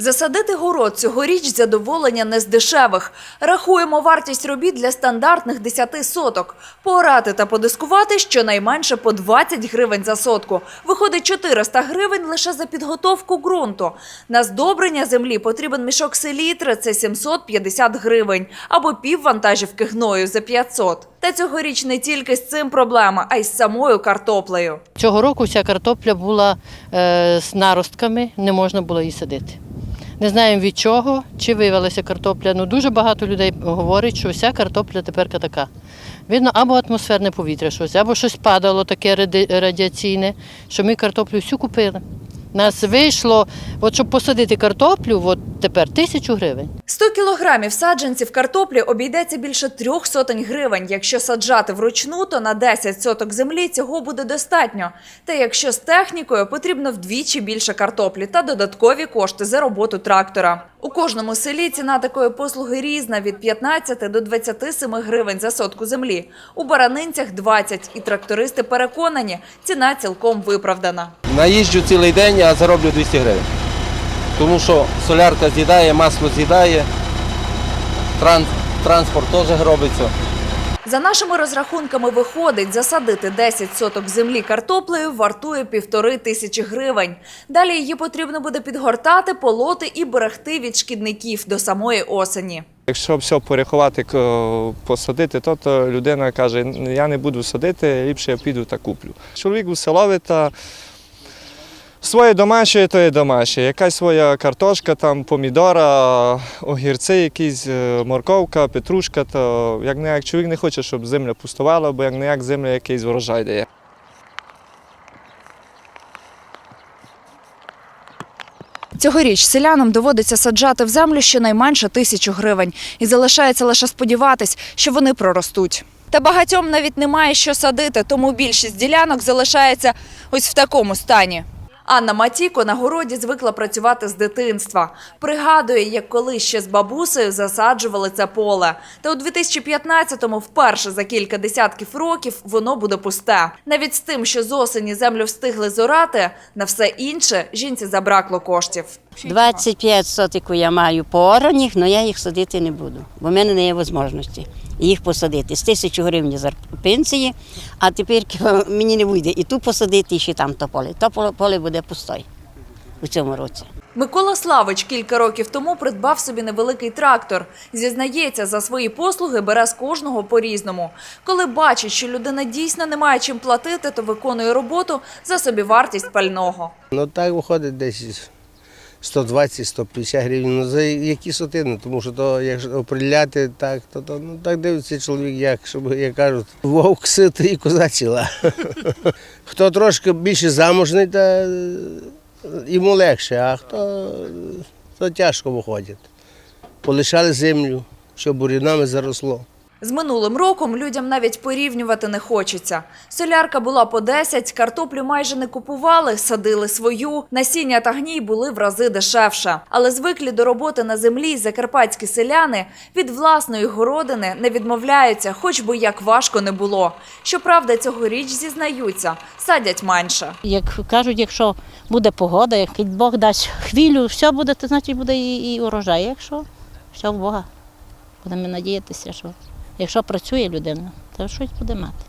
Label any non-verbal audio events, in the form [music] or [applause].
Засадити город цьогоріч задоволення не з дешевих. Рахуємо вартість робіт для стандартних 10 соток. Поорати та подискувати щонайменше по 20 гривень за сотку. Виходить 400 гривень лише за підготовку ґрунту. На здобрення землі потрібен мішок селітри – це 750 гривень, або пів вантажівки гною за 500. Та цьогоріч не тільки з цим проблема, а й з самою картоплею. Цього року вся картопля була е, з наростками, не можна було її садити. Не знаємо від чого, чи виявилася картопля. Ну дуже багато людей говорить, що вся картопля тепер така. Видно, або атмосферне повітря щось, або щось падало таке радіаційне, що ми картоплю всю купили. Нас вийшло, от щоб посадити картоплю, от тепер тисячу гривень. 100 кілограмів саджанців картоплі обійдеться більше трьох сотень гривень. Якщо саджати вручну, то на 10 соток землі цього буде достатньо. Та якщо з технікою, потрібно вдвічі більше картоплі та додаткові кошти за роботу трактора. У кожному селі ціна такої послуги різна від 15 до 27 гривень за сотку землі. У баранинцях 20. І трактористи переконані, ціна цілком виправдана. Наїжджу цілий день, а зароблю 200 гривень. Тому що солярка з'їдає, масло з'їдає, транс- транспорт теж робиться. За нашими розрахунками виходить, засадити 10 соток землі картоплею вартує півтори тисячі гривень. Далі її потрібно буде підгортати, полоти і берегти від шкідників до самої осені. Якщо все порахувати, посадити, то, то людина каже, я не буду садити, ліпше я піду та куплю. Чоловік уселовий та своє домашнє, то є домашнє. Якась своя картошка, там, помідора, огірці, якісь, е, морковка, петрушка, то як не як чоловік не хоче, щоб земля пустувала, бо як не як земля якийсь врожай дає. Цьогоріч селянам доводиться саджати в землю щонайменше тисячу гривень. І залишається лише сподіватись, що вони проростуть. Та багатьом навіть немає що садити, тому більшість ділянок залишається ось в такому стані. Анна Матіко на городі звикла працювати з дитинства. Пригадує, як колись ще з бабусею засаджували це поле. Та у 2015-му вперше за кілька десятків років воно буде пусте. Навіть з тим, що з осені землю встигли зорати, на все інше жінці забракло коштів. 25 сотику я маю поораних, але я їх садити не буду, бо в мене не є можливості їх посадити. З тисячу гривень зар- пенсії, а тепер [laughs] мені не вийде і ту посадити, і ще там то поле. То поле- буде пустой у цьому році. Микола Славич кілька років тому придбав собі невеликий трактор. Зізнається, за свої послуги бере з кожного по-різному. Коли бачить, що людина дійсно не має чим платити, то виконує роботу за собівартість пального. Ну так виходить десь 120-150 гривень. Ну за які сотини? Тому що то, якщо оприляти так, то, то ну так дивиться чоловік, як щоб як кажуть, вовк ситий коза ціла. [laughs] Хто трошки більше заможний, та е, йому легше, а хто то тяжко виходить. Полишали землю, щоб бурінами заросло. З минулим роком людям навіть порівнювати не хочеться. Солярка була по 10, картоплю майже не купували, садили свою. Насіння та гній були в рази дешевше. Але звиклі до роботи на землі закарпатські селяни від власної городини не відмовляються, хоч би як важко не було. Щоправда, цьогоріч зізнаються, садять менше. Як кажуть, якщо буде погода, як Бог дасть хвилю, все буде, то значить буде і, і урожай. Якщо все в Бога. Будемо надіятися, що якщо працює людина, то щось буде мати.